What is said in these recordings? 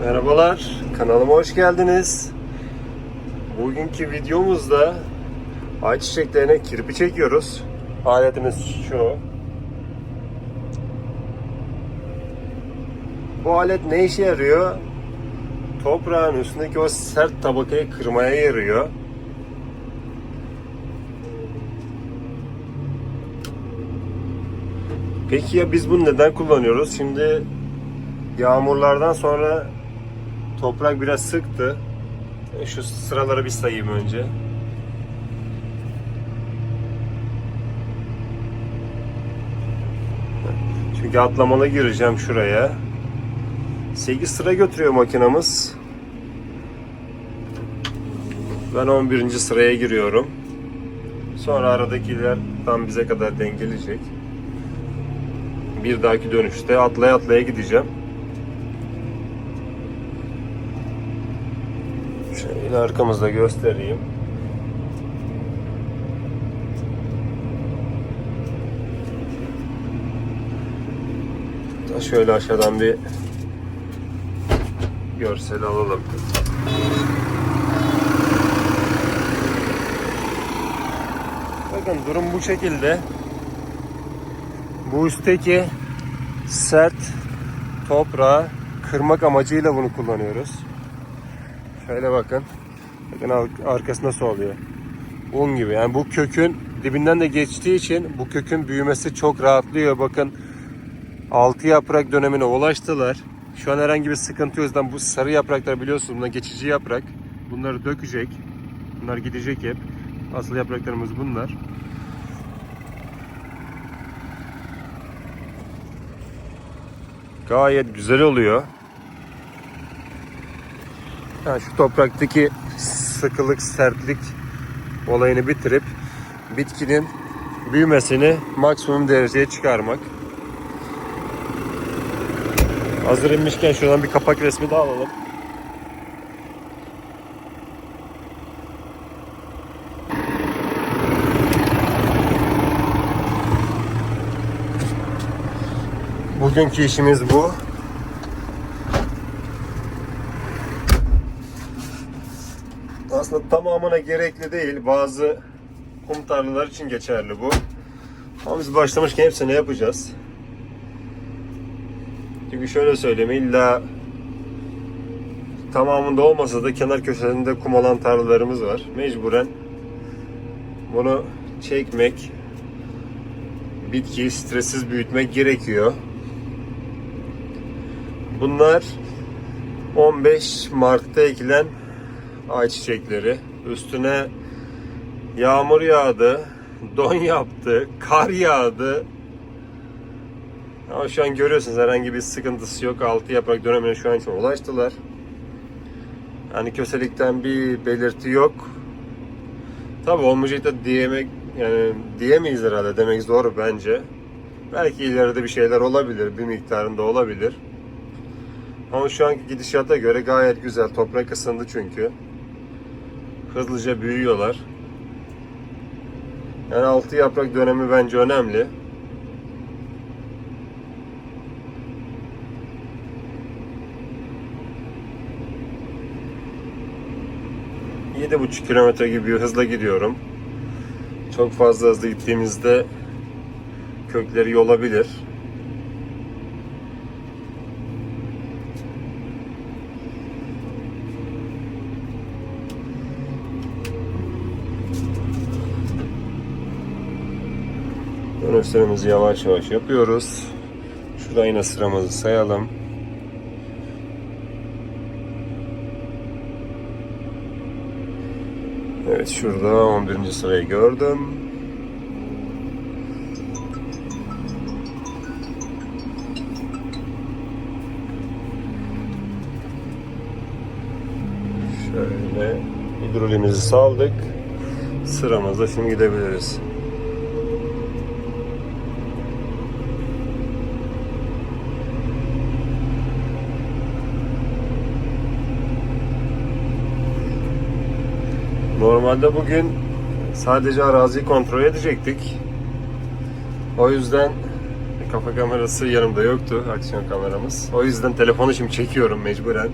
Merhabalar, kanalıma hoş geldiniz. Bugünkü videomuzda ayçiçeklerine kirpi çekiyoruz. Aletimiz şu. Bu alet ne işe yarıyor? Toprağın üstündeki o sert tabakayı kırmaya yarıyor. Peki ya biz bunu neden kullanıyoruz? Şimdi yağmurlardan sonra toprak biraz sıktı. E, Şu sıraları bir sayayım önce. Çünkü atlamalı gireceğim şuraya. 8 sıra götürüyor makinamız. Ben 11. sıraya giriyorum. Sonra aradakiler tam bize kadar dengeleyecek. Bir dahaki dönüşte atlaya atlaya gideceğim. Şöyle arkamızda göstereyim. Şöyle aşağıdan bir görsel alalım. Bakın durum bu şekilde. Bu üstteki sert toprağı kırmak amacıyla bunu kullanıyoruz. Şöyle bakın. Bakın ar- arkası nasıl oluyor. Un gibi. Yani bu kökün dibinden de geçtiği için bu kökün büyümesi çok rahatlıyor. Bakın altı yaprak dönemine ulaştılar. Şu an herhangi bir sıkıntı yüzden bu sarı yapraklar biliyorsunuz bunlar geçici yaprak. Bunları dökecek. Bunlar gidecek hep. Asıl yapraklarımız bunlar. Gayet güzel oluyor. Yani şu topraktaki sıkılık, sertlik olayını bitirip bitkinin büyümesini maksimum dereceye çıkarmak. Hazır inmişken şuradan bir kapak resmi daha alalım. Bugünkü işimiz bu. Aslında tamamına gerekli değil. Bazı kum tarlalar için geçerli bu. Ama biz başlamışken hepsini yapacağız. Çünkü şöyle söyleyeyim illa tamamında olmasa da kenar köşelerinde kum olan tarlalarımız var. Mecburen bunu çekmek, bitkiyi stressiz büyütmek gerekiyor. Bunlar 15 Mart'ta ekilen ayçiçekleri. Üstüne yağmur yağdı, don yaptı, kar yağdı. Ama şu an görüyorsunuz herhangi bir sıkıntısı yok. Altı yaprak dönemine şu an için ulaştılar. Yani köselikten bir belirti yok. Tabi olmayacak da diyemek yani diyemeyiz herhalde demek zor bence. Belki ileride bir şeyler olabilir, bir miktarında olabilir. Ama şu anki gidişata göre gayet güzel. Toprak ısındı çünkü. Hızlıca büyüyorlar. Yani altı yaprak dönemi bence önemli. Yedi buçuk kilometre gibi bir hızla gidiyorum. Çok fazla hızlı gittiğimizde kökleri yolabilir. Dönüşlerimizi yavaş yavaş yapıyoruz. Şurada yine sıramızı sayalım. Evet şurada 11. sırayı gördüm. Şöyle hidrolimizi saldık. Sıramızda şimdi gidebiliriz. Normalde bugün sadece araziyi kontrol edecektik. O yüzden kafa kamerası yanımda yoktu, aksiyon kameramız. O yüzden telefonu şimdi çekiyorum mecburen.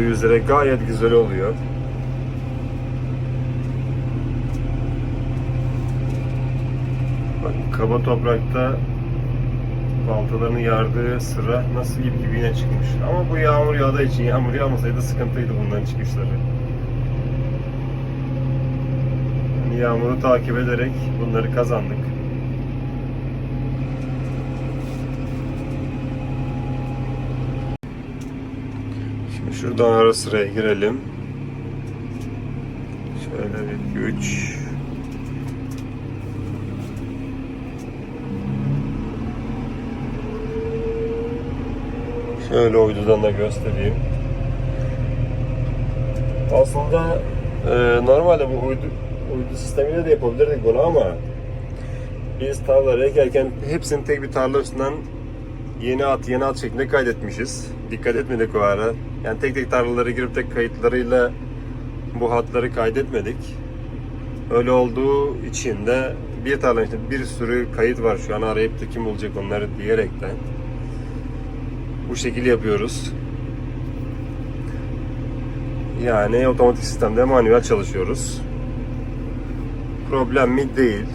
Göründüğü üzere gayet güzel oluyor. Bakın kaba toprakta baltalarını yardığı sıra nasıl ip gibi yine çıkmış. Ama bu yağmur yağdığı için yağmur yağmasaydı sıkıntıydı bunların çıkışları. Yani yağmuru takip ederek bunları kazandık. Şimdi şuradan ara sıraya girelim. Şöyle bir güç. Şöyle uydudan da göstereyim. Aslında e, normalde bu uydu, uydu sistemiyle de yapabilirdik bunu ama biz tarlaları ekerken hepsini tek bir tarla üstünden yeni at yeni at şeklinde kaydetmişiz. Dikkat etmedik o ara. Yani tek tek tarlalara girip tek kayıtlarıyla bu hatları kaydetmedik. Öyle olduğu için de bir tarla işte bir sürü kayıt var şu an arayıp da kim bulacak onları diyerekten bu şekil yapıyoruz. Yani otomatik sistemde manuel çalışıyoruz. Problem mi? Değil.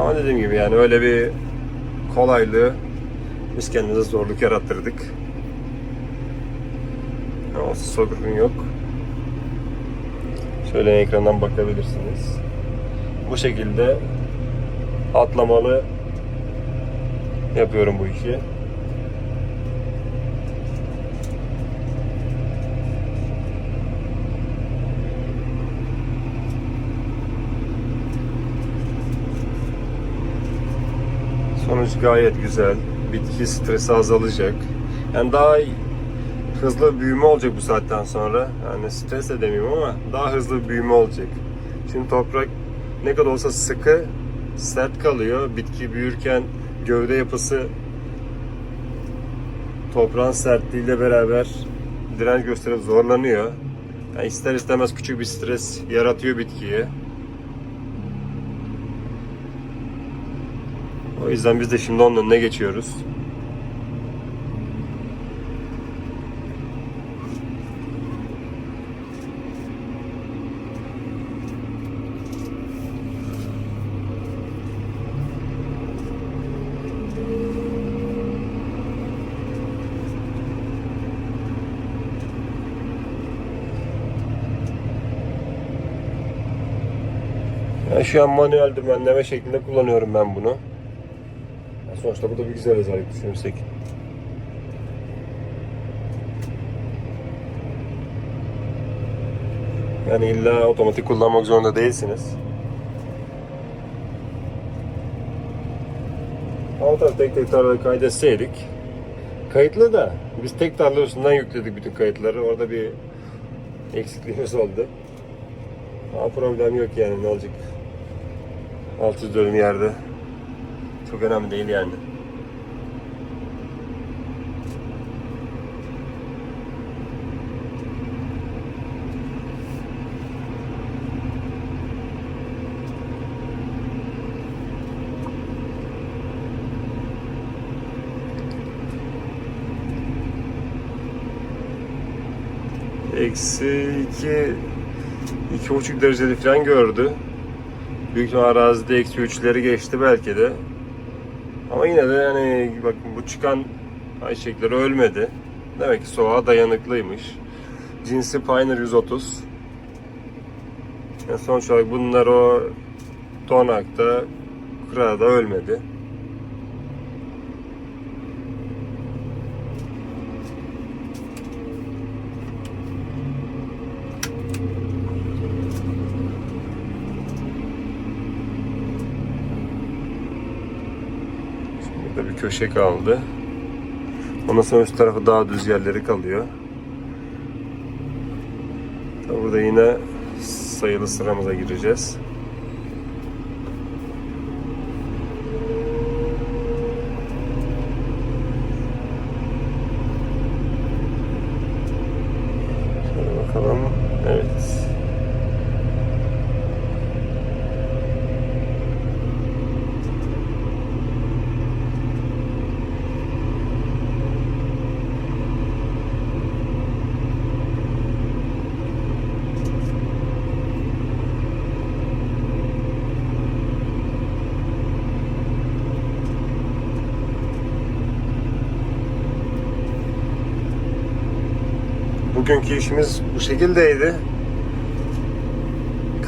Ama dediğim gibi yani öyle bir kolaylığı biz kendimize zorluk yarattırdık. Ama sorun yok. Şöyle ekrandan bakabilirsiniz. Bu şekilde atlamalı yapıyorum bu işi. Sonuç gayet güzel. Bitki stresi azalacak. Yani daha hızlı büyüme olacak bu saatten sonra. Yani stres de ama daha hızlı büyüme olacak. Şimdi toprak ne kadar olsa sıkı, sert kalıyor. Bitki büyürken gövde yapısı toprağın sertliğiyle beraber direnç gösterip zorlanıyor. Yani ister istemez küçük bir stres yaratıyor bitkiye. O yüzden biz de şimdi onun önüne geçiyoruz. Şu an manuel dümenleme şeklinde kullanıyorum ben bunu. Sonuçta bu da bir güzel özellik düşünürsek. Yani illa otomatik kullanmak zorunda değilsiniz. Ama tabii tek tek tarla kaydetseydik kayıtlı da biz tek tarla üstünden yükledik bütün kayıtları. Orada bir eksikliğimiz oldu. Ama problem yok yani ne olacak. 600 dönüm yerde. Çok önemli değil yani. Eksi iki, iki buçuk dereceli falan gördü. Büyük ihtimal arazide eksi üçleri geçti belki de. Ama yine de yani bakın bu çıkan ayçiçekleri ölmedi. Demek ki soğuğa dayanıklıymış. Cinsi Pioneer 130. Yani sonuç olarak bunlar o donakta, kırada ölmedi. Burada köşe kaldı. Ondan sonra üst tarafı daha düz yerleri kalıyor. Burada yine sayılı sıramıza gireceğiz. Şöyle bakalım. Evet. Bugünkü işimiz bu şekildeydi.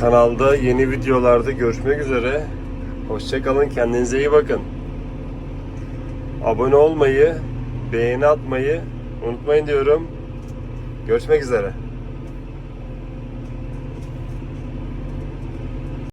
Kanalda yeni videolarda görüşmek üzere. Hoşçakalın, kendinize iyi bakın. Abone olmayı, beğeni atmayı unutmayın diyorum. Görüşmek üzere.